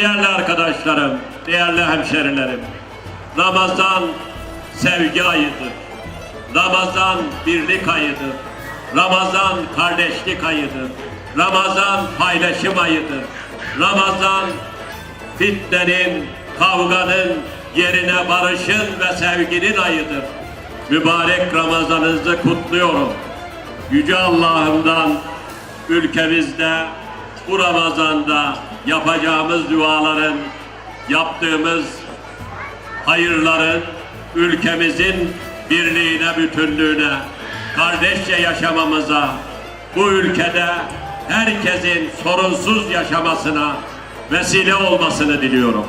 Değerli arkadaşlarım, değerli hemşerilerim, Ramazan sevgi ayıdır. Ramazan birlik ayıdır. Ramazan kardeşlik ayıdır. Ramazan paylaşım ayıdır. Ramazan fitnenin, kavganın yerine barışın ve sevginin ayıdır. Mübarek Ramazanınızı kutluyorum. Yüce Allah'ımdan ülkemizde bu Ramazan'da yapacağımız duaların, yaptığımız hayırların ülkemizin birliğine, bütünlüğüne, kardeşçe yaşamamıza, bu ülkede herkesin sorunsuz yaşamasına vesile olmasını diliyorum.